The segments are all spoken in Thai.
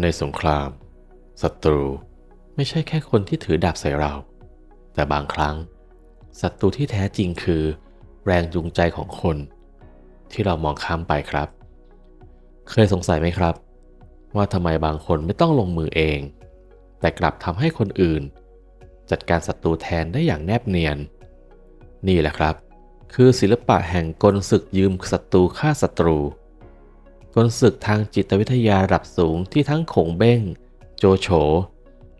ในสงครามศัตรูไม่ใช่แค่คนที่ถือดาบใส่เรา แต่บางครั้งศัตรูที่แท้จริงคือ แรงจูงใจของคน ที่เรามองข้ามไปครับ เคยสงสัยไหมครับ ว่าทำไมบางคนไม่ต้องลงมือเอง แต่กลับทำให้คนอื่น จัดการศัตรูแทนได้อย่างแนบเนียน นี่แหละครับ คือศิลปะแห่งกลศึกยืมศัตรูฆ่าศัตรู กลศึกทางจิตวิทยาระดับสูงที่ทั้งขงเบ้ง โจโฉ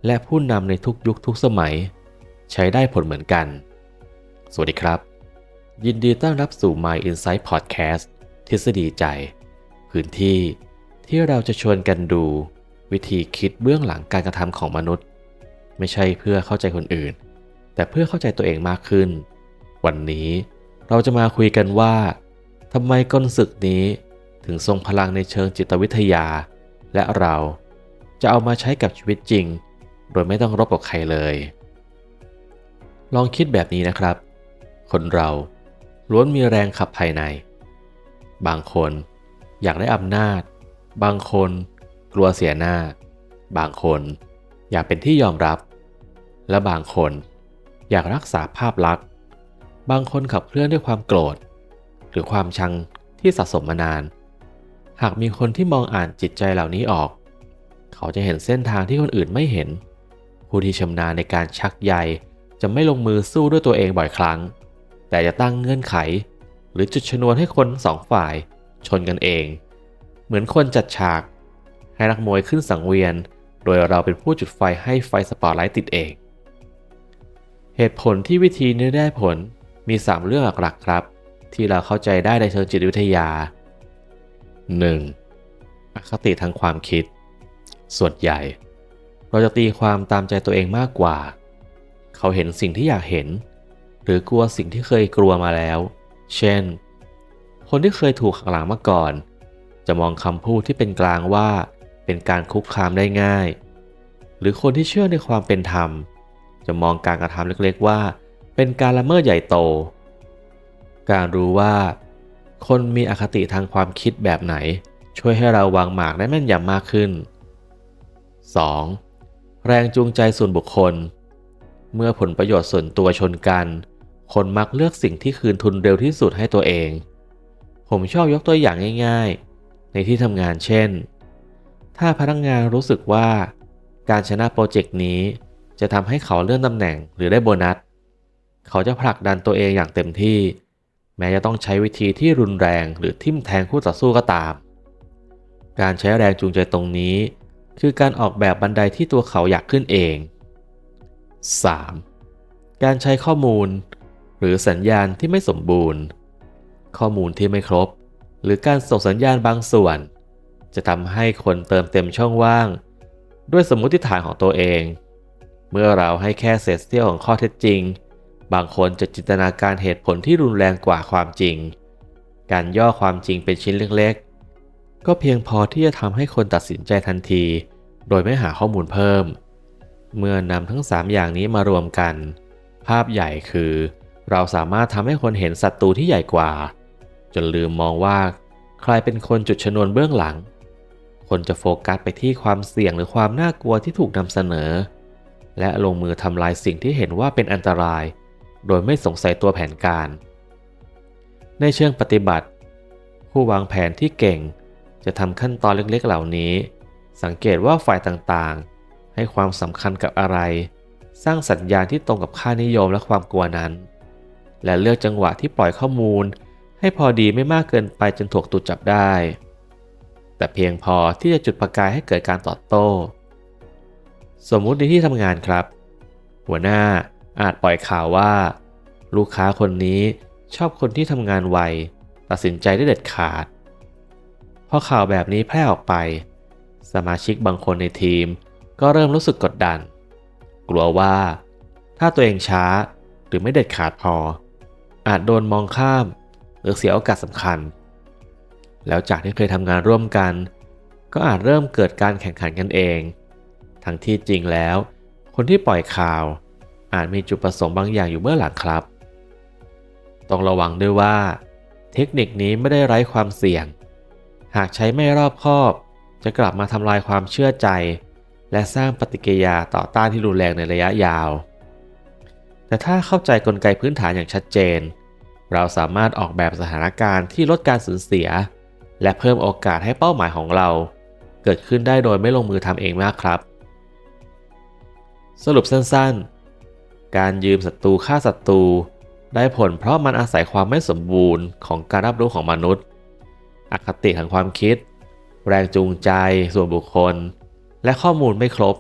และผู้นำในทุกยุคทุกสมัย ใช้ได้ผลเหมือนกัน สวัสดีครับ ยินดีต้อนรับสู่ My Insight Podcast ทฤษฎีใจ พื้นที่ที่เราจะชวนกันดู วิธีคิดเบื้องหลังการกระทำของมนุษย์ ไม่ใช่เพื่อเข้าใจคนอื่น แต่เพื่อเข้าใจตัวเองมากขึ้น วันนี้เราจะมาคุยกันว่าทำไมกลศึกนี้ ถึงทรงพลังในเชิงจิตวิทยา และเราจะเอามาใช้กับชีวิตจริง โดยไม่ต้องรบกับใครเลย ลองคิดแบบนี้นะครับ คนเราล้วนมีแรงขับภายใน บางคนอยากได้อำนาจ บางคนกลัวเสียหน้า บางคนอยากเป็นที่ยอมรับ และบางคนอยากรักษาภาพลักษณ์ บางคนขับเคลื่อนด้วยความโกรธ หรือความชังที่สะสมมานาน หากมีคนที่มองอ่านจิตใจเหล่านี้ออก เขาจะเห็นเส้นทางที่คนอื่นไม่เห็น ผู้ที่ชำนาญในการชักใยจะไม่ลงมือสู้ด้วยตัวเองบ่อยครั้ง แต่จะตั้งเงื่อนไข หรือจุดชนวนให้คนสองฝ่ายชนกันเอง เหมือนคนจัดฉาก ให้นักมวยขึ้นสังเวียน โดยเราเป็นผู้จุดไฟให้ไฟสปอตไลท์ติดเอง เหตุผลที่วิธีนี้ได้ผลมี 3 เรื่องหลักๆครับ ที่เราเข้าใจได้ในเชิงจิตวิทยา 1. อคติทางความคิด ส่วนใหญ่ เราจะตีความตามใจตัวเองมากกว่า เขาเห็นสิ่งที่อยากเห็น หรือกลัวสิ่งที่เคยกลัวมาแล้ว เช่น คนที่เคยถูกขังหลังมาก่อน จะมองคำพูดที่เป็นกลางว่าเป็นการคุกคามได้ง่าย หรือคนที่เชื่อในความเป็นธรรม จะมองการกระทำเล็กๆว่า เป็นการละเมิดใหญ่โต การรู้ว่า คนมีอคติทางความคิดแบบไหน ช่วยให้เราวางหมากได้แม่นยำมากขึ้น 2. แรงจูงใจส่วนบุคคล เมื่อผลประโยชน์ส่วนตัวชนกัน คนมักเลือกสิ่งที่คืนทุนเร็วที่สุดให้ตัวเอง ผมชอบยกตัวอย่างง่าย ๆ ในที่ทำงานเช่น ถ้าพนักงงานรู้สึกว่า การชนะโปรเจกต์นี้จะทำให้เขาเลื่อนตำแหน่งหรือได้โบนัส เขาจะผลักดันตัวเองอย่างเต็มที่ แม้จะต้องใช้วิธีที่รุนแรงหรือทิ่มแทงคู่ต่อสู้ก็ตาม การใช้แรงจูงใจตรงนี้ คือการออกแบบบันไดที่ตัวเขาอยากขึ้นเอง 3. การใช้ข้อมูล หรือสัญญาณที่ไม่สมบูรณ์ ข้อมูลที่ไม่ครบ หรือการส่งสัญญาณบางส่วน จะทำให้คนเติมเต็มช่องว่าง ด้วยสมมติฐานของตัวเอง เมื่อเราให้แค่เศษเสี้ยวของข้อเท็จจริง บางคนจะจินตนาการเหตุผลที่รุนแรงกว่าความจริง การย่อความจริงเป็นชิ้นเล็กๆ ก็เพียงพอที่จะทำให้คนตัดสินใจทันที โดยไม่หาข้อมูลเพิ่ม เมื่อนำทั้ง 3 อย่างนี้มารวมกัน ภาพใหญ่คือ เราสามารถทำให้คนเห็นศัตรูที่ใหญ่กว่า จนลืมมองว่า ใครเป็นคนจุดชนวนเบื้องหลัง คนจะโฟกัสไปที่ความเสี่ยงหรือความน่ากลัวที่ถูกนำเสนอและลงมือทำลายสิ่งที่เห็นว่าเป็นอันตราย โดยไม่สงสัยตัวแผนการ ในเชิงปฏิบัติ ผู้วางแผนที่เก่งจะทำขั้นตอนเล็กๆเหล่านี้ สังเกตว่าฝ่ายต่างๆ ให้ความสำคัญกับอะไร สร้างสัญญาณที่ตรงกับค่านิยมและความกลัวนั้น และเลือกจังหวะที่ปล่อยข้อมูล ให้พอดีไม่มากเกินไปจนถูกตุดจับได้ แต่เพียงพอที่จะจุดประกายให้เกิดการตอบโต้ สมมุติในที่ทำงานครับ หัวหน้า อาจปล่อยข่าวว่า ลูกค้าคนนี้ชอบคนที่ทำงานไว ตัดสินใจได้เด็ดขาด พอข่าวแบบนี้แพร่ออกไป สมาชิกบางคนในทีมก็เริ่มรู้สึกกดดัน กลัวว่า ถ้าตัวเองช้าหรือไม่เด็ดขาดพอ อาจโดนมองข้าม หรือเสียโอกาสสำคัญ แล้วจากที่เคยทำงานร่วมกัน ก็อาจเริ่มเกิดการแข่งขันกันเอง ทั้งที่จริงแล้ว คนที่ปล่อยข่าว อาจมีจุดประสงค์บางอย่างอยู่เบื้องหลังครับ ต้องระวังด้วยว่า เทคนิคนี้ไม่ได้ไร้ความเสี่ยง หากใช้ไม่รอบคอบ จะกลับมาทำลายความเชื่อใจ และสร้างปฏิกิริยาต่อต้านที่รุนแรงในระยะยาว แต่ถ้าเข้าใจกลไกพื้นฐานอย่างชัดเจน เราสามารถออกแบบสถานการณ์ที่ลดการสูญเสีย และเพิ่มโอกาสให้เป้าหมายของเรา เกิดขึ้นได้โดยไม่ลงมือทำเองมากครับ สรุปสั้นๆ การยืมศัตรูฆ่าศัตรูได้ผลเพราะมันอาศัยความไม่สมบูรณ์ของการรับรู้ของมนุษย์ อคติทางความคิด แรงจูงใจ ส่วนบุคคล และข้อมูลไม่ครบ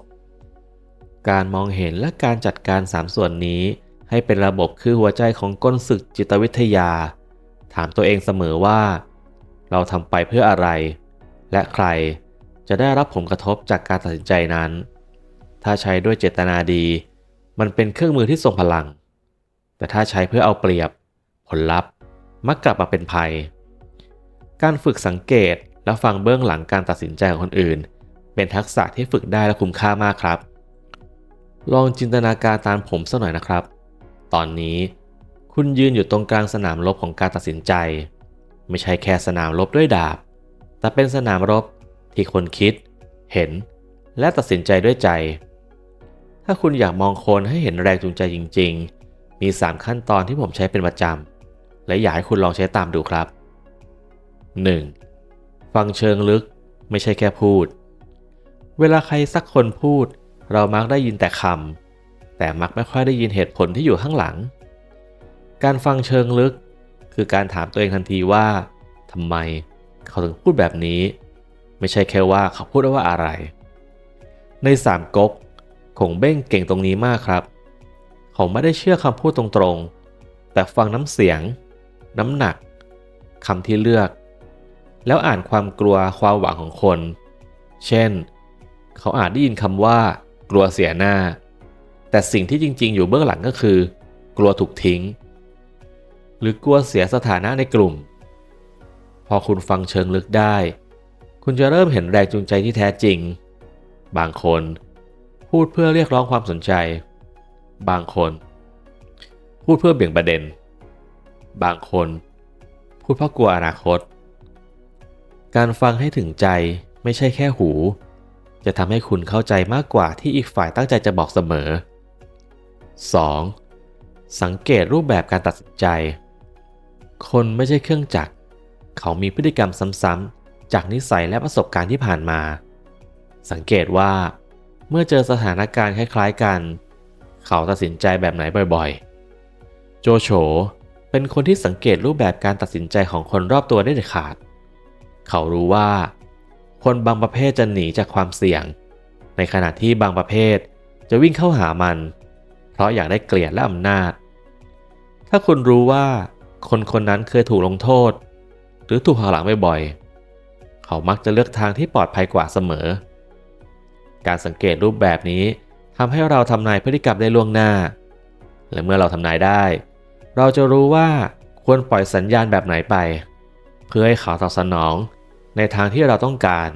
การมองเห็นและการจัดการ 3 ส่วนนี้ให้เป็นระบบคือหัวใจของกลศึกจิตวิทยา ถามตัวเองเสมอว่า เราทำไปเพื่ออะไร และใครจะได้รับผลกระทบจากการตัดสินใจนั้น ถ้าใช้ด้วยเจตนาดี มันเป็นเครื่องมือที่ทรงพลัง แต่ถ้าใช้เพื่อเอาเปรียบ ผลลัพธ์มักกลับมาเป็นภัย การฝึกสังเกตและฟังเบื้องหลังการตัดสินใจของคนอื่น เป็นทักษะที่ฝึกได้และคุ้มค่ามากครับ ลองจินตนาการตามผมสักหน่อยนะครับ ตอนนี้คุณยืนอยู่ตรงกลางสนามรบของการตัดสินใจ ไม่ใช่แค่สนามรบด้วยดาบ แต่เป็นสนามรบที่คนคิด เห็น และตัดสินใจด้วยใจ ถ้าคุณอยากมองคนให้เห็นแรงจูงใจจริง ๆ มี 3 ขั้นตอนที่ผมใช้เป็นประจำ และอยากให้คุณลองใช้ตามดูครับ 1. ฟังเชิงลึกไม่ใช่แค่พูด เวลาใครสักคนพูด เรามักได้ยินแต่คำแต่มักไม่ค่อยได้ยินเหตุผลที่อยู่ข้างหลัง การฟังเชิงลึก คือการถามตัวเองทันทีว่าทำไมเขาถึงพูดแบบนี้ ไม่ใช่แค่ว่าเขาพูดว่าอะไร ในสามก๊ก คงเบ้งเก่งตรงนี้มากครับ เขาไม่ได้เชื่อคำพูดตรงๆ แต่ฟังน้ำเสียง น้ำหนักคำที่เลือก แล้วอ่านความกลัวความหวังของคน เช่น เขาอาจได้ยินคำว่า กลัวเสียหน้า แต่สิ่งที่จริง ๆ อยู่เบื้องหลังก็คือ กลัวถูกทิ้ง หรือกลัวเสียสถานะในกลุ่ม พอคุณฟังเชิงลึกได้ คุณจะเริ่มเห็นแรงจูงใจที่แท้จริง บางคน พูดเพื่อเรียกร้องความสนใจ บางคน พูดเพื่อเบี่ยงประเด็น บางคน พูดเพราะกลัวอนาคต การฟังให้ถึงใจไม่ใช่แค่หู จะทำให้คุณเข้าใจมากกว่าที่อีกฝ่ายตั้งใจจะบอกเสมอ 2. สังเกตรูปแบบการตัดสินใจ คนไม่ใช่เครื่องจักร เขามีพฤติกรรมซ้ำๆจากนิสัยและประสบการณ์ที่ผ่านมา สังเกตว่า เมื่อเจอสถานการณ์คล้ายๆกัน เขาตัดสินใจแบบไหนบ่อยๆ โจโฉเป็นคนที่สังเกตรูปแบบการตัดสินใจของคนรอบตัวได้เด็ดขาด เขารู้ว่า คนบางประเภทจะหนีจากความเสี่ยง ในขณะที่บางประเภทจะวิ่งเข้าหามัน เพราะอยากได้เกลียดและอำนาจ ถ้าคุณรู้ว่า คนคนนั้นเคยถูกลงโทษ หรือถูกหักหลังบ่อยๆ เขามักจะเลือกทางที่ปลอดภัยกว่าเสมอ การสังเกตรูปแบบนี้ทำให้เราทำนายพฤติกรรมได้ล่วงหน้า และเมื่อเราทำนายได้ เราจะรู้ว่าควรปล่อยสัญญาณแบบไหนไป เพื่อให้เขาตอบสนองในทางที่เราต้องการ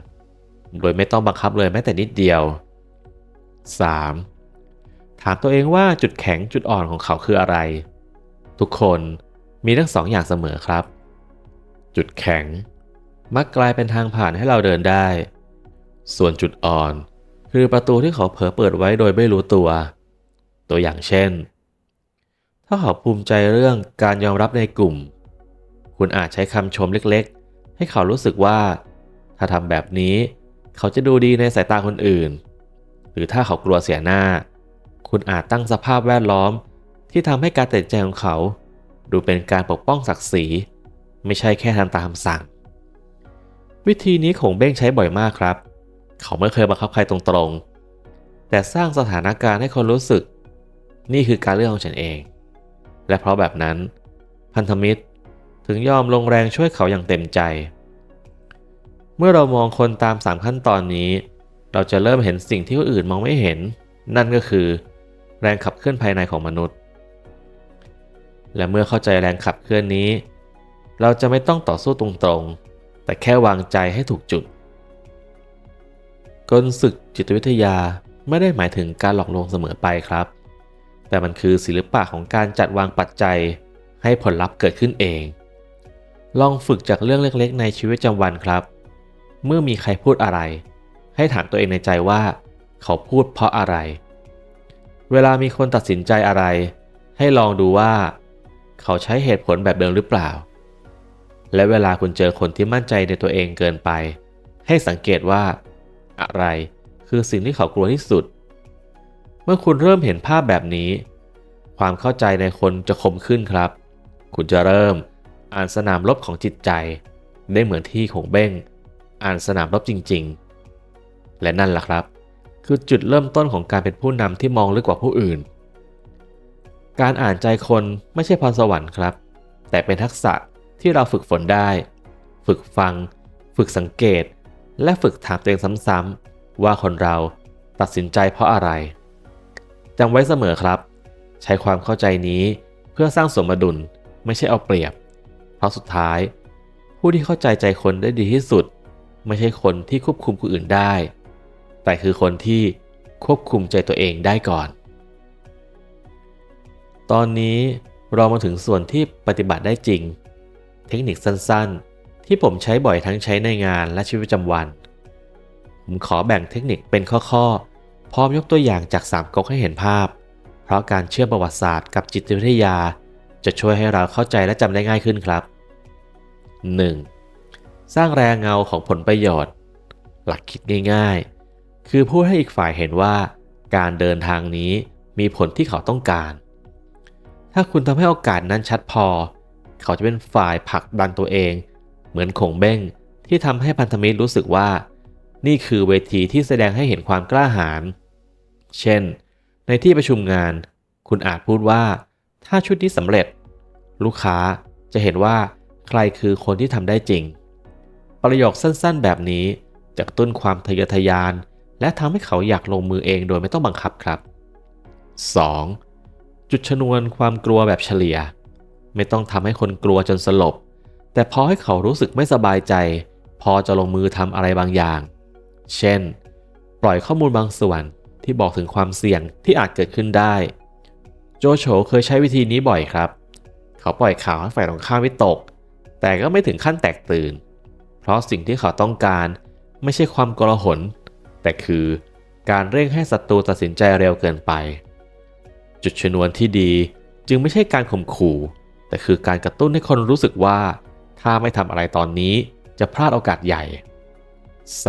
โดยไม่ต้องบังคับเลยแม้แต่นิดเดียว 3. ถามตัวเองว่าจุดแข็งจุดอ่อนของเขาคืออะไร ทุกคนมีทั้งสองอย่างเสมอครับ จุดแข็ง มักกลายเป็นทางผ่านให้เราเดินได้ ส่วนจุดอ่อน คือประตูที่เขาเผลอเปิดไว้โดยไม่รู้ตัว ตัวอย่างเช่น ถ้าเขาภูมิใจเรื่องการยอมรับในกลุ่ม คุณอาจใช้คำชมเล็กๆ ให้เขารู้สึกว่า ถ้าทำแบบนี้ เขาจะดูดีในสายตาคนอื่น หรือถ้าเขากลัวเสียหน้า คุณอาจตั้งสภาพแวดล้อมที่ทำให้การตัดใจของเขา ดูเป็นการปกป้องศักดิ์ศรี ไม่ใช่แค่ทำตามสั่ง วิธีนี้ของเบ้งใช้บ่อยมากครับ เขาไม่เคยบังคับใครตรงๆ แต่สร้างสถานการณ์ให้คนรู้สึก นี่คือการเลือกของฉันเอง และเพราะแบบนั้น พันธมิตรถึงยอมลงแรงช่วยเขาอย่างเต็มใจ เมื่อเรามองคนตามสามขั้นตอนนี้ เราจะเริ่มเห็นสิ่งที่คนอื่นมองไม่เห็น นั่นก็คือ แรงขับเคลื่อนภายในของมนุษย์ และเมื่อเข้าใจแรงขับเคลื่อนนี้ เราจะไม่ต้องต่อสู้ตรงๆ แต่แค่วางใจให้ถูกจุด กลศึกจิตวิทยาไม่ได้หมายถึงการหลอกลวงเสมอไปครับ แต่มันคือศิลปะของการจัดวางปัจจัยให้ผลลัพธ์เกิดขึ้นเอง ลองฝึกจากเรื่องเล็กๆ ในชีวิตประจำวันครับ เมื่อมีใครพูดอะไร ให้ถามตัวเองในใจว่า เขาพูดเพราะอะไร เวลามีคนตัดสินใจอะไร ให้ลองดูว่า เขาใช้เหตุผลแบบเดิมหรือเปล่า และเวลาคุณเจอคนที่มั่นใจในตัวเองเกินไป ให้สังเกตว่า อะไร คือสิ่งที่เขากลัวที่สุด เมื่อคุณเริ่มเห็นภาพแบบนี้ ความเข้าใจในคนจะคมขึ้นครับ คุณจะเริ่มอ่านสนามรบของจิตใจ ได้เหมือนที่ของเบ้ง อ่านสนามรบจริง ๆ และนั่นแหละครับ คือจุดเริ่มต้นของการเป็นผู้นำที่มองลึกกว่าผู้อื่น การอ่านใจคนไม่ใช่พรสวรรค์ครับ แต่เป็นทักษะที่เราฝึกฝนได้ ฝึกฟัง ฝึกสังเกต และฝึกถามตัวเองซ้ำๆว่าคนเราตัดสินใจเพราะอะไรจำไว้เสมอครับ ใช้ความเข้าใจนี้เพื่อสร้างสมดุลไม่ใช่เอาเปรียบ เพราะสุดท้าย ผู้ที่เข้าใจใจคนได้ดีที่สุด ไม่ใช่คนที่ควบคุมคนอื่นได้ แต่คือคนที่ควบคุมใจตัวเองได้ก่อน ตอนนี้เรามาถึงส่วนที่ปฏิบัติได้จริง เทคนิคสั้นๆ ที่ผมใช้บ่อยทั้งใช้ในงานและชีวิตประจำวัน ผมขอแบ่งเทคนิคเป็นข้อๆ พร้อมยกตัวอย่างจาก3ก๊กให้เห็นภาพ เพราะการเชื่อมประวัติศาสตร์กับจิตวิทยา จะช่วยให้เราเข้าใจและจำได้ง่ายขึ้นครับ 1. สร้างแรงเงาของผลประโยชน์ หลักคิดง่าย ๆ คือพูดให้อีกฝ่ายเห็นว่า การเดินทางนี้มีผลที่เขาต้องการ ถ้าคุณทำให้โอกาสนั้นชัดพอ เขาจะเป็นฝ่ายผลักดันตัวเอง เหมือนขงเบ้งที่ทำให้พันธมิตรรู้สึกว่า นี่คือเวทีที่แสดงให้เห็นความกล้าหาญ เช่น ในที่ประชุมงาน คุณอาจพูดว่า ถ้าชุดนี้สำเร็จ ลูกค้าจะเห็นว่าใครคือคนที่ทำได้จริง ประโยคสั้นๆ แบบนี้จะกระตุ้นความทะเยอทะยาน และทำให้เขาอยากลงมือเองโดยไม่ต้องบังคับครับ 2. จุดชนวนความกลัวแบบเฉลี่ย ไม่ต้องทำให้คนกลัวจนสลบ แต่พอให้เขารู้สึกไม่สบายใจ พอจะลงมือทำอะไรบางอย่าง เช่น ปล่อยข้อมูลบางส่วนที่บอกถึงความเสี่ยงที่อาจเกิดขึ้นได้ โจโฉเคยใช้วิธีนี้บ่อยครับ เขาปล่อยข่าวให้ฝ่ายตรงข้ามวิตก แต่ก็ไม่ถึงขั้นแตกตื่น เพราะสิ่งที่เขาต้องการไม่ใช่ความกลาหลแต่คือการเร่งให้ศัตรูตัดสินใจเร็วเกินไป จุดชนวนที่ดีจึงไม่ใช่การข่มขู่ แต่คือการกระตุ้นให้คนรู้สึกว่า ถ้าไม่ทำอะไรตอนนี้จะพลาดโอกาสใหญ่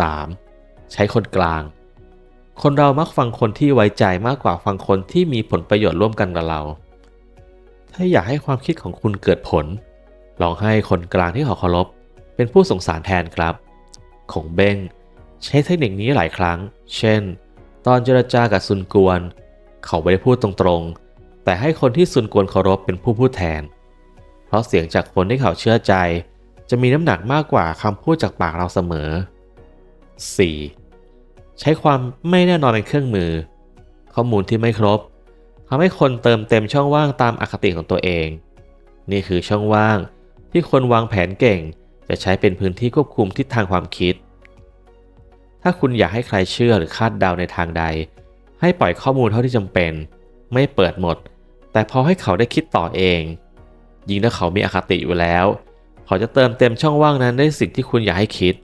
3. ใช้คนกลาง คนเรามักฟังคนที่ไว้ใจมากกว่าฟังคนที่มีผลประโยชน์ร่วมกันกับเรา ถ้าอยากให้ความคิดของคุณเกิดผล ลองให้คนกลางที่เขาเคารพเป็นผู้ส่งสารแทนครับ ของเบ้ง ใช้เทคนิคนี้หลายครั้ง เช่น ตอนเจรจากับซุนกวน เขาไม่ได้พูดตรงๆ แต่ให้คนที่ซุนกวนเคารพเป็นผู้พูดแทน เพราะเสียงจากคนที่เขาเชื่อใจ จะมีน้ำหนักมากกว่าคำพูดจากปากเราเสมอ 4. ใช้ความไม่แน่นอนเป็นเครื่องมือ ข้อมูลที่ไม่ครบทำให้คนเติมเต็มช่องว่างตามอคติของตัวเอง นี่คือช่องว่างที่คนวางแผนเก่ง จะใช้เป็นพื้นที่ควบคุมทิศทางความคิด ถ้าคุณอยากให้ใครเชื่อหรือคาดเดาในทางใด ให้ปล่อยข้อมูลเท่าที่จำเป็น ไม่เปิดหมด แต่พอให้เขาได้คิดต่อเอง ยิ่งถ้าเขามีอคติอยู่แล้ว เขาจะเติมเต็มช่องว่างนั้นด้วยสิ่งที่คุณอยากให้คิด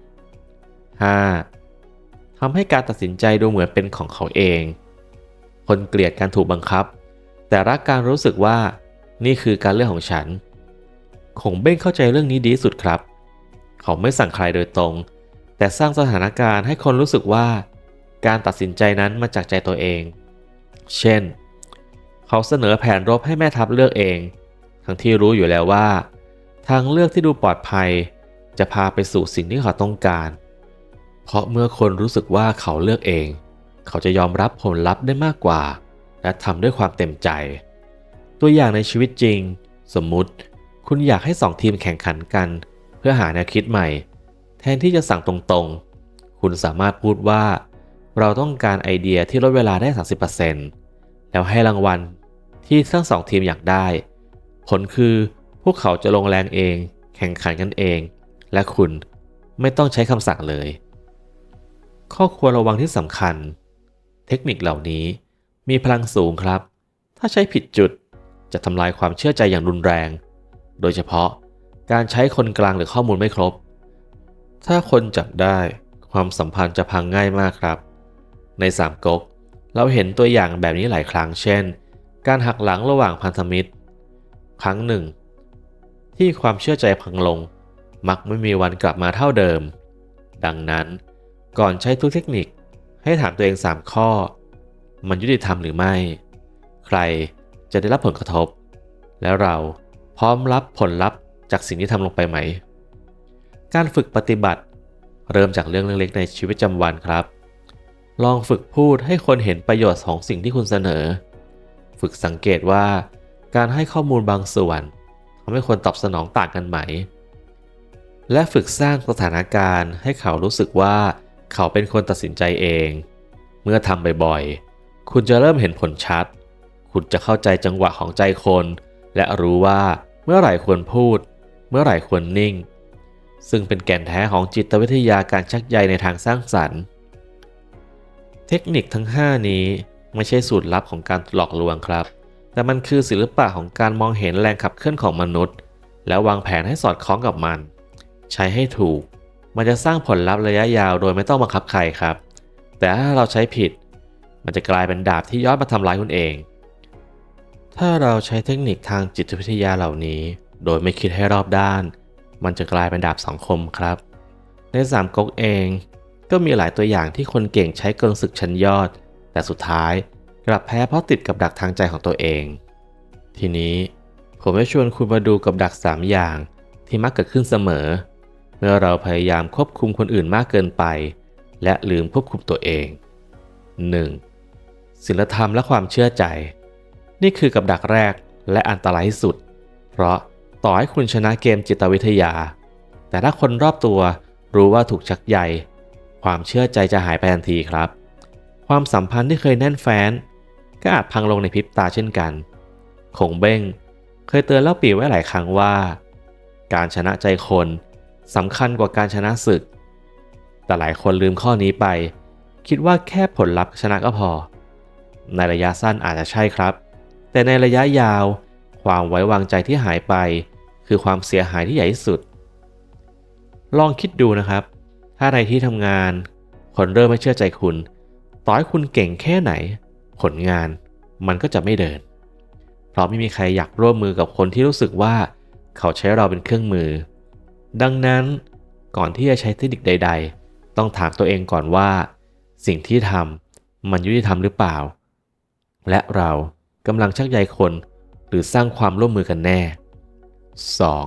5. ทำให้การตัดสินใจดูเหมือนเป็นของเขาเอง คนเกลียดการถูกบังคับ แต่รักการรู้สึกว่านี่คือการเลือกของฉัน คงเบ้งเข้าใจเรื่องนี้ดีสุดครับ เขาไม่สั่งใครโดยตรง แต่สร้างสถานการณ์ให้คนรู้สึกว่า การตัดสินใจนั้นมาจากใจตัวเอง เช่น เขาเสนอแผนรบให้แม่ทัพเลือกเอง ทั้งที่รู้อยู่แล้วว่า ทางเลือกที่ดูปลอดภัย จะพาไปสู่สิ่งที่เขาต้องการ เพราะเมื่อคนรู้สึกว่าเขาเลือกเอง เขาจะยอมรับผลลัพธ์ได้มากกว่า และทำด้วยความเต็มใจ ตัวอย่างในชีวิตจริง สมมุติ คุณอยากให้สองทีมแข่งขันกัน เพื่อหาแนวคิดใหม่ แทนที่จะสั่งตรงๆ คุณสามารถพูดว่า เราต้องการไอเดียที่ลดเวลาได้ 30%แล้วให้รางวัลที่ทั้งสองทีมอยากได้ ผลคือพวกเขาจะลงแรงเอง แข่งขันกันเอง และคุณไม่ต้องใช้คำสั่งเลย ข้อควรระวังที่สำคัญ เทคนิคเหล่านี้มีพลังสูงครับ ถ้าใช้ผิดจุดจะทำลายความเชื่อใจอย่างรุนแรง โดยเฉพาะการใช้คนกลางหรือข้อมูลไม่ครบ ถ้าคนจับได้ความสัมพันธ์จะพังง่ายมากครับ ในสามก๊กเราเห็นตัวอย่างแบบนี้หลายครั้ง เช่น การหักหลังระหว่างพันธมิตร ครั้งหนึ่ง ที่ความเชื่อใจพังลง มักไม่มีวันกลับมาเท่าเดิม ดังนั้นก่อนใช้ทุกเทคนิคให้ถามตัวเอง 3 ข้อ มันยุติธรรมหรือไม่ ใครจะได้รับผลกระทบ แล้วเราพร้อมรับผลลัพธ์จากสิ่งที่ทำลงไปไหม การฝึกปฏิบัติ เริ่มจากเรื่องเล็กๆในชีวิตประจำวันครับ ลองฝึกพูดให้คนเห็นประโยชน์ของสิ่งที่คุณเสนอ ฝึกสังเกตว่า การให้ข้อมูลบางส่วนทำให้คนตอบสนองต่างกันไหม และฝึกสร้างสถานการณ์ให้เขารู้สึกว่าเขาเป็นคนตัดสินใจเอง เมื่อทำบ่อยๆ คุณจะเริ่มเห็นผลชัด คุณจะเข้าใจจังหวะของใจคน และรู้ว่าเมื่อไหร่ควรพูด เมื่อไหร่ควรนิ่ง ซึ่งเป็นแก่นแท้ของจิตวิทยาการชักใยในทางสร้างสรรค์ เทคนิคทั้ง 5 นี้ไม่ใช่สูตรลับของการหลอกลวงครับ แต่มันคือศิลปะของการมองเห็นแรงขับเคลื่อนของมนุษย์ แล้ววางแผนให้สอดคล้องกับมัน ใช้ให้ถูก มันจะสร้างผลลัพธ์ระยะยาวโดยไม่ต้องบังคับใครครับ แต่ถ้าเราใช้ผิด มันจะกลายเป็นดาบที่ย้อนมาทำร้ายคุณเอง ถ้าเราใช้เทคนิคทางจิตวิทยาเหล่านี้ โดยไม่คิดให้รอบด้าน มันจะกลายเป็นดาบสังคมครับ ในสามก๊กเอง ก็มีหลายตัวอย่างที่คนเก่งใช้เกิงศึกชั้นยอด แต่สุดท้าย กลับแพ้เพราะติดกับดักทางใจของตัวเอง ทีนี้ผมจะชวนคุณมาดูกับดัก 3 อย่างที่มักเกิดขึ้นเสมอ เมื่อเราพยายามควบคุมคนอื่นมากเกินไป และลืมควบคุมตัวเอง 1. ศีลธรรมและความเชื่อใจ นี่คือกับดักแรกและอันตรายที่สุด เพราะต่อให้คุณชนะเกมจิตวิทยา แต่ถ้าคนรอบตัวรู้ว่าถูกชักใย ความเชื่อใจจะหายไปทันทีครับ ความสัมพันธ์ที่เคยแน่นแฟ้น ก็อาจพังลงในพริบตาเช่นกัน คงเบ้ง เคยเตือนเล่าปีไว้หลายครั้งว่า การชนะใจคนสำคัญกว่าการชนะศึก แต่หลายคนลืมข้อนี้ไป คิดว่าแค่ผลลัพธ์ชนะก็พอ ในระยะสั้นอาจจะใช่ครับ แต่ในระยะยาว ความไว้วางใจที่หายไป คือความเสียหายที่ใหญ่ที่สุด ลองคิดดูนะครับ ถ้าในที่ทำงาน คนเริ่มไม่เชื่อใจคุณ ต่อให้คุณเก่งแค่ไหน ผลงานมันก็จะไม่เดิน เพราะไม่มีใครอยากร่วมมือกับคนที่รู้สึกว่าเขาใช้เราเป็นเครื่องมือ ดังนั้นก่อนที่จะใช้เทคนิคใด ๆ ต้องถามตัวเองก่อนว่า สิ่งที่ทำมันยุติธรรมหรือเปล่า และเรากำลังชักใยคนหรือสร้างความร่วมมือกันแน่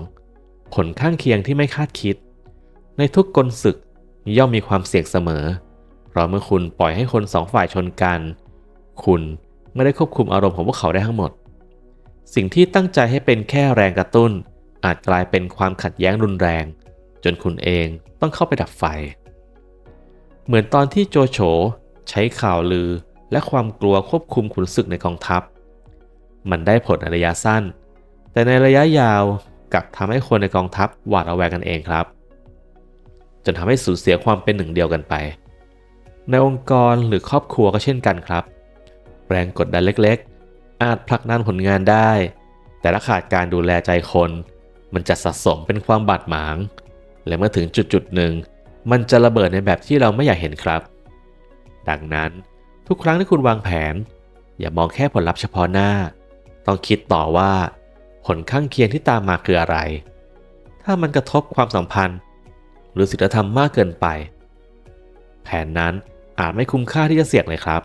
2. ผลข้างเคียงที่ไม่คาดคิด ในทุกกลศึกย่อมมีความเสี่ยงเสมอ เพราะเมื่อคุณปล่อยให้คนสองฝ่ายชนกัน คุณไม่ได้ควบคุมอารมณ์ของพวกเขาได้ทั้งหมด สิ่งที่ตั้งใจให้เป็นแค่แรงกระตุ้น อาจกลายเป็นความขัดแย้งรุนแรง จนคุณเองต้องเข้าไปดับไฟ เหมือนตอนที่โจโฉใช้ข่าวลือและความกลัวควบคุมขุนศึกในกองทัพ มันได้ผลในระยะสั้น แต่ในระยะยาวกลับทำให้คนในกองทัพหวาดระแวงกันเองครับ จนทำให้สูญเสียความเป็นหนึ่งเดียวกันไป ในองค์กรหรือครอบครัวก็เช่นกันครับ แรงกดดันเล็กๆ อาจผลักดันผลงานได้ แต่ละขาดการดูแลใจคน มันจะสะสมเป็นความบาดหมาง และเมื่อถึงจุดจุดหนึ่ง มันจะระเบิดในแบบที่เราไม่อยากเห็นครับ ดังนั้นทุกครั้งที่คุณวางแผน อย่ามองแค่ผลลัพธ์เฉพาะหน้า ต้องคิดต่อว่า ผลข้างเคียงที่ตามมาคืออะไร ถ้ามันกระทบความสัมพันธ์ หรือศีลธรรมมากเกินไป แผนนั้นอาจไม่คุ้มค่าที่จะเสี่ยงเลยครับ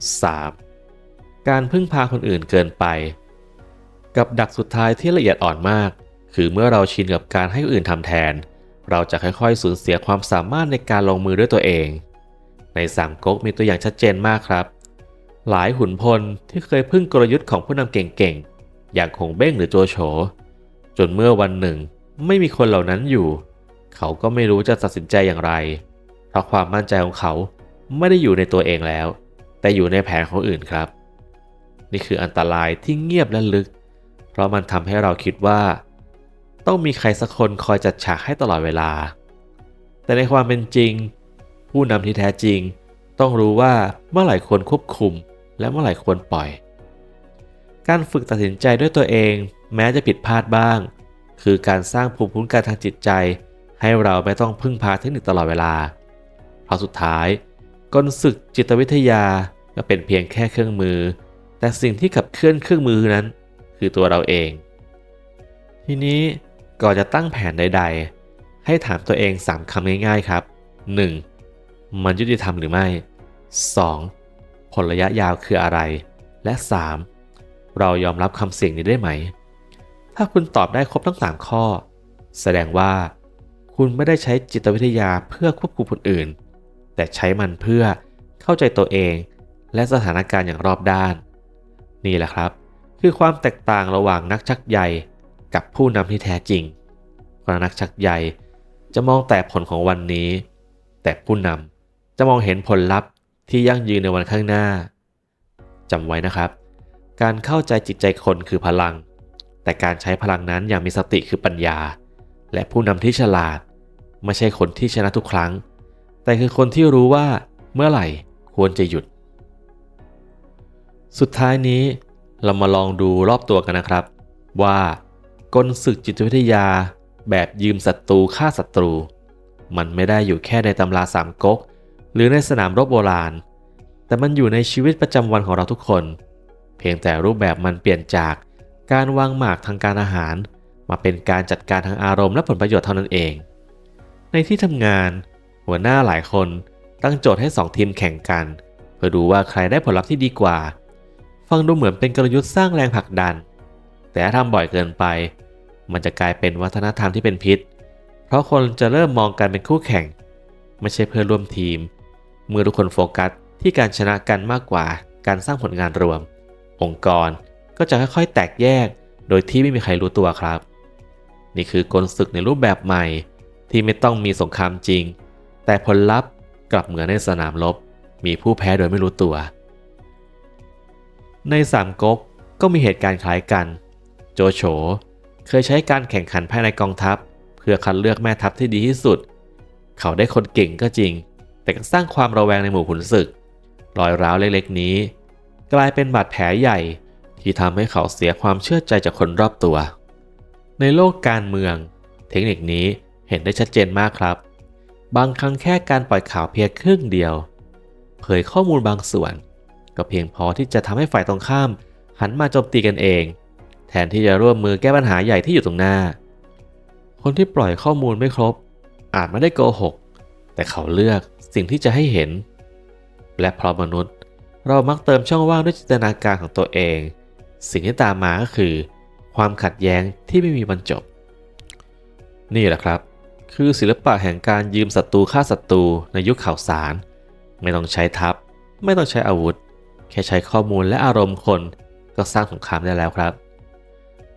3. การพึ่งพาคนอื่นเกินไป กับดักสุดท้ายที่ละเอียดอ่อนมาก คือเมื่อเราชินกับการให้คนอื่นทำแทน เราจะค่อยๆ สูญเสียความสามารถในการลงมือด้วยตัวเอง ในสามก๊กมีตัวอย่างชัดเจนมากครับ หลายขุนพลที่เคยพึ่งกลยุทธ์ของผู้นำเก่งๆ อย่างคงเบ้งหรือโจโฉจนเมื่อวันหนึ่งไม่มีคนเหล่านั้นอยู่ เขาก็ไม่รู้จะตัดสินใจอย่างไร เพราะความมั่นใจของเขาไม่ได้อยู่ในตัวเองแล้ว แต่อยู่ในแผนของอื่นครับ นี่คืออันตรายที่เงียบและลึก เพราะมันทำให้เราคิดว่า ต้องมีใครสักคนคอยจัดฉากให้ตลอดเวลา แต่ในความเป็นจริง ผู้นำที่แท้จริง ต้องรู้ว่าเมื่อไหร่ควรควบคุม และเมื่อไหร่ควรปล่อย การฝึกตัดสินใจด้วยตัวเอง แม้จะผิดพลาดบ้าง คือการสร้างภูมิคุ้มกันทางจิตใจ ให้เราไม่ต้องพึ่งพาเทคนิคตลอดเวลาเพราะสุดท้าย กลศึกจิตวิทยาก็เป็นเพียงแค่เครื่องมือ แต่สิ่งที่ขับเคลื่อนเครื่องมือนั้น คือตัวเราเอง ทีนี้ก่อนจะตั้งแผนใด ๆ ให้ถามตัวเอง 3คำง่ายๆครับ 1. มันยุติธรรมหรือไม่ 2. ผลระยะยาวคืออะไร และ 3. เรายอมรับคำเสี่ยงนี้ได้ไหม ถ้าคุณตอบได้ครบทั้ง 3 ข้อ แสดงว่า คุณไม่ได้ใช้จิตวิทยาเพื่อควบคุมคนอื่น แต่ใช้มันเพื่อเข้าใจตัวเองและสถานการณ์อย่างรอบด้าน นี่แหละครับ คือความแตกต่างระหว่างนักชักใยกับผู้นำที่แท้จริงเพราะนักชักใยจะมองแต่ผลของวันนี้ แต่ผู้นำจะมองเห็นผลลัพธ์ที่ยั่งยืนในวันข้างหน้าจำไว้นะครับ การเข้าใจจิตใจคนคือพลัง แต่การใช้พลังนั้นอย่างมีสติคือปัญญา และผู้นำที่ฉลาด ไม่ใช่คนที่ชนะทุกครั้ง แต่คือคนที่รู้ว่าเมื่อไหร่ควรจะหยุด สุดท้ายนี้เรามาลองดูรอบตัวกันนะครับ ว่ากลศึกจิตวิทยาแบบยืมศัตรูฆ่าศัตรู มันไม่ได้อยู่แค่ในตำราสามก๊ก หรือในสนามรบโบราณ แต่มันอยู่ในชีวิตประจำวันของเราทุกคน เพียงแต่รูปแบบมันเปลี่ยนจากการวางหมากทางการอาหาร มาเป็นการจัดการทางอารมณ์และผลประโยชน์เท่านั้นเอง ในที่ทำงาน หัวหน้าหลายคนตั้งโจทย์ให้ 2 ทีมแข่งกัน เพื่อดูว่าใครได้ผลลัพธ์ที่ดีกว่า ฟังดูเหมือนเป็นกลยุทธ์สร้างแรงผลักดัน แต่ถ้าทำบ่อยเกินไป มันจะกลายเป็นวัฒนธรรมที่เป็นพิษ เพราะคนจะเริ่มมองกันเป็นคู่แข่ง ไม่ใช่เพื่อร่วมทีม เมื่อทุกคนโฟกัสที่การชนะกันมากกว่าการสร้างผลงานรวม องค์กรก็จะค่อยๆ แตกแยก โดยที่ไม่มีใครรู้ตัวครับ นี่คือกลศึกในรูปแบบใหม่ ที่ไม่ต้องมีสงครามจริง แต่ผลลัพธ์กลับเหมือนในสนามรบ มีผู้แพ้โดยไม่รู้ตัว ในสามก๊กก็มีเหตุการณ์คล้ายกัน โจโฉเคยใช้การแข่งขันภายในกองทัพ เพื่อคัดเลือกแม่ทัพที่ดีที่สุด เขาได้คนเก่งก็จริง แต่ก็สร้างความระแวงในหมู่ขุนศึก รอยร้าวเล็กๆนี้ กลายเป็นบาดแผลใหญ่ที่ทำให้เขาเสียความเชื่อใจจากคนรอบตัว ในโลกการเมือง เทคนิคนี้เห็นได้ชัดเจนมากครับ บางครั้งแค่การปล่อยข่าวเพียงครึ่งเดียว เผยข้อมูลบางส่วน ก็เพียงพอที่จะทำให้ฝ่ายตรงข้าม หันมาโจมตีกันเอง แทนที่จะร่วมมือแก้ปัญหาใหญ่ที่อยู่ตรงหน้า คนที่ปล่อยข้อมูลไม่ครบ อาจไม่ได้โกหก แต่เขาเลือกสิ่งที่จะให้เห็น และเพราะมนุษย์ เรามักเติมช่องว่างด้วยจินตนาการของตัวเอง สิ่งที่ตามมาก็คือ ความขัดแย้งที่ไม่มีบรรจบ นี่แหละครับ คือศิลปะแห่งการยืมศัตรูฆ่าศัตรูในยุคข่าวสาร ไม่ต้องใช้ทัพ ไม่ต้องใช้อาวุธ แค่ใช้ข้อมูลและอารมณ์คนก็สร้างสงครามได้แล้วครับ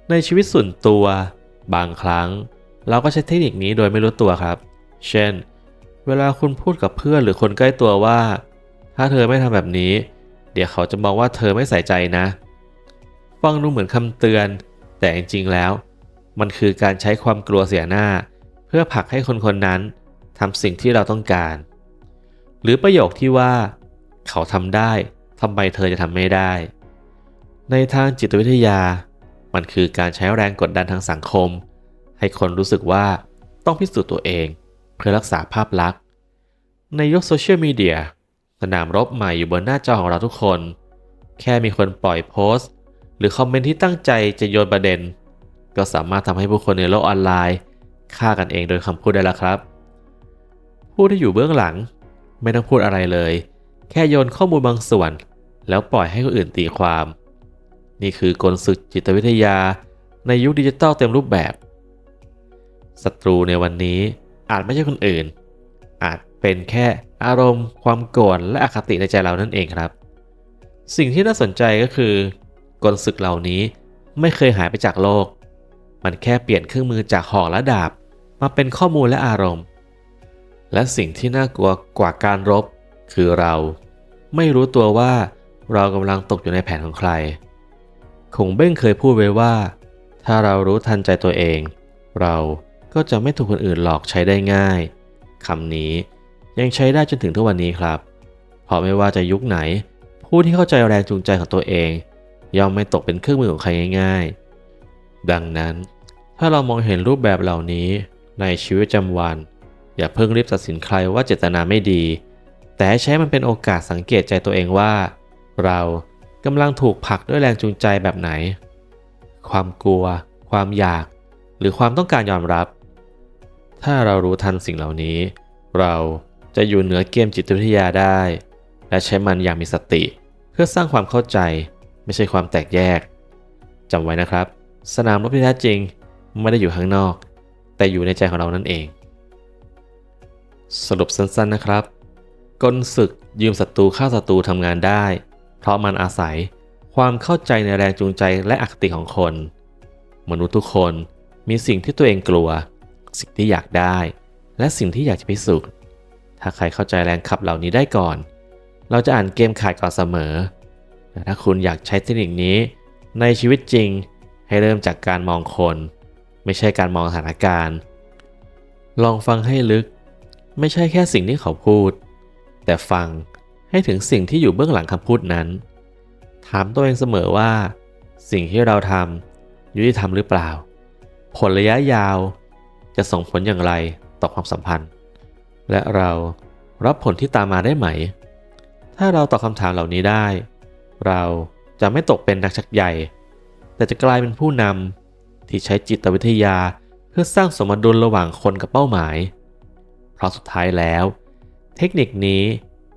ในชีวิตส่วนตัว บางครั้ง เราก็ใช้เทคนิคนี้โดยไม่รู้ตัวครับ เช่น เวลาคุณพูดกับเพื่อนหรือคนใกล้ตัวว่า ถ้าเธอไม่ทำแบบนี้ เดี๋ยวเขาจะมองว่าเธอไม่ใส่ใจนะฟังดูเหมือนคำเตือน แต่จริงๆแล้ว มันคือการใช้ความกลัวเสียหน้า พื่อผลักให้คนคนนั้นทำสิ่งที่เราต้องการ หรือประโยคที่ว่า เขาทำได้ทำไมเธอจะทำไม่ได้ ในทางจิตวิทยา มันคือการใช้แรงกดดันทางสังคม ให้คนรู้สึกว่าต้องพิสูจน์ตัวเอง เพื่อรักษาภาพลักษณ์ ในยุคโซเชียลมีเดียสนามรบใหม่อยู่บนหน้าจอของเราทุกคน แค่มีคนปล่อยโพสต์ หรือคอมเมนต์ที่ตั้งใจจะโยนประเด็น ก็สามารถทำให้ผู้คนในโลกออนไลน์ ฆ่ากันเองโดยคำพูดได้แล้วครับ ผู้ที่อยู่เบื้องหลัง ไม่ต้องพูดอะไรเลย แค่โยนข้อมูลบางส่วน แล้วปล่อยให้คนอื่นตีความ นี่คือกลศึกจิตวิทยาในยุคดิจิตอลเต็มรูปแบบศัตรูในวันนี้อาจไม่ใช่คนอื่น อาจเป็นแค่อารมณ์ ความโกรธและอคติในใจเรานั่นเองครับ สิ่งที่น่าสนใจก็คือกลศึกเหล่านี้ไม่เคยหายไปจากโลก มันแค่เปลี่ยนเครื่องมือจากหอกและดาบ มาเป็นข้อมูลและอารมณ์ และสิ่งที่น่ากลัวกว่าการรบ คือเราไม่รู้ตัวว่าเรากำลังตกอยู่ในแผนของใคร คงเบ้งเคยพูดไว้ว่า ถ้าเรารู้ทันใจตัวเอง เราก็จะไม่ถูกคนอื่นหลอกใช้ได้ง่ายคำนี้ยังใช้ได้จนถึงทุกวันนี้ครับ เพราะไม่ว่าจะยุคไหน ผู้ที่เข้าใจแรงจูงใจของตัวเอง ย่อมไม่ตกเป็นเครื่องมือของใครง่าย ๆ ดังนั้น ถ้าเรามองเห็นรูปแบบเหล่านี้ ในชีวิตประจำวัน อย่าเพิ่งรีบตัดสินใครว่าเจตนาไม่ดี แต่ใช้มันเป็นโอกาสสังเกตใจตัวเองว่า เรากำลังถูกผลักด้วยแรงจูงใจแบบไหน ความกลัว ความอยาก หรือความต้องการยอมรับ ถ้าเรารู้ทันสิ่งเหล่านี้ เราจะอยู่เหนือเกมจิตวิทยาได้ และใช้มันอย่างมีสติ เพื่อสร้างความเข้าใจ ไม่ใช่ความแตกแยกจำไว้นะครับ สนามรบที่แท้จริง ไม่ได้อยู่ข้างนอก แต่อยู่ในใจของเรานั่นเอง สรุปสั้นๆนะครับ กลศึกยืมศัตรูฆ่าศัตรูทำงานได้ เพราะมันอาศัยความเข้าใจในแรงจูงใจและอคติของคน มนุษย์ทุกคนมีสิ่งที่ตัวเองกลัว สิ่งที่อยากได้ และสิ่งที่อยากจะพิสูจน์ถ้าใครเข้าใจแรงขับเหล่านี้ได้ก่อน เราจะอ่านเกมขาดก่อนเสมอแต่ถ้าคุณอยากใช้เทคนิคนี้ในชีวิตจริงให้เริ่มจากการมองคน ไม่ใช่การมองสถานการณ์ ลองฟังให้ลึก ไม่ใช่แค่สิ่งที่เขาพูด แต่ฟังให้ถึงสิ่งที่อยู่เบื้องหลังคำพูดนั้น ถามตัวเองเสมอว่า สิ่งที่เราทำยุติธรรมหรือเปล่า ผลระยะยาวจะส่งผลอย่างไรต่อความสัมพันธ์ และเรารับผลที่ตามมาได้ไหม ถ้าเราตอบคำถามเหล่านี้ได้ เราจะไม่ตกเป็นนักชักใหญ่ แต่จะกลายเป็นผู้นำ ที่ใช้จิตวิทยาเพื่อสร้างสมดุลระหว่างคนกับเป้าหมาย เพราะสุดท้ายแล้ว เทคนิคนี้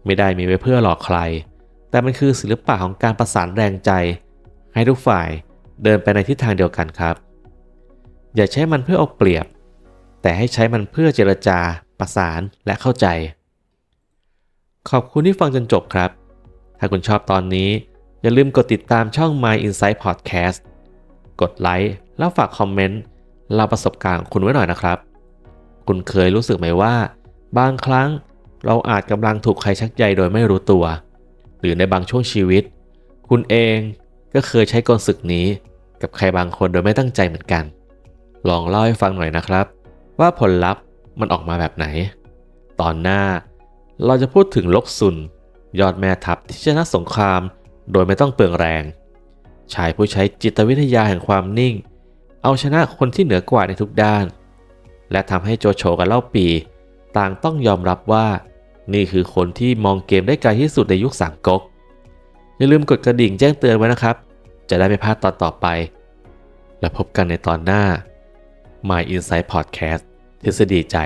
ไม่ได้มีไว้เพื่อหลอกใคร แต่มันคือศิลปะของการประสานแรงใจ ให้ทุกฝ่ายเดินไปในทิศทางเดียวกันครับ อย่าใช้มันเพื่อเอาเปรียบ แต่ให้ใช้มันเพื่อเจรจา ประสานและเข้าใจ ขอบคุณที่ฟังจนจบครับ ถ้าคุณชอบตอนนี้อย่าลืมกดติดตามช่อง My Insight Podcast กดไลค์ แล้วฝากคอมเมนต์เล่าประสบการณ์คุณไว้หน่อยนะครับ คุณเคยรู้สึกไหมว่า บางครั้งเราอาจกำลังถูกใครชักใยโดยไม่รู้ตัว หรือในบางช่วงชีวิต คุณเองก็เคยใช้กลศึกนี้ กับใครบางคนโดยไม่ตั้งใจเหมือนกัน ลองเล่าให้ฟังหน่อยนะครับ ว่าผลลัพธ์มันออกมาแบบไหน ตอนหน้าเราจะพูดถึงลกซุน ยอดแม่ทัพที่ชนะสงคราม โดยไม่ต้องเปลืองแรง ชายผู้ใช้จิตวิทยาแห่งความนิ่ง เอาชนะคนที่เหนือกว่าในทุกด้าน และทำให้โจโฉกับเล่าปี ต่างต้องยอมรับว่า นี่คือคนที่มองเกมได้ไกลที่สุดในยุคสามก๊กอย่าลืมกดกระดิ่งแจ้งเตือนไว้นะครับ จะได้ไม่พลาดตอนต่อไป และพบกันในตอนหน้า My Insight Podcast ทฤษฎีใจ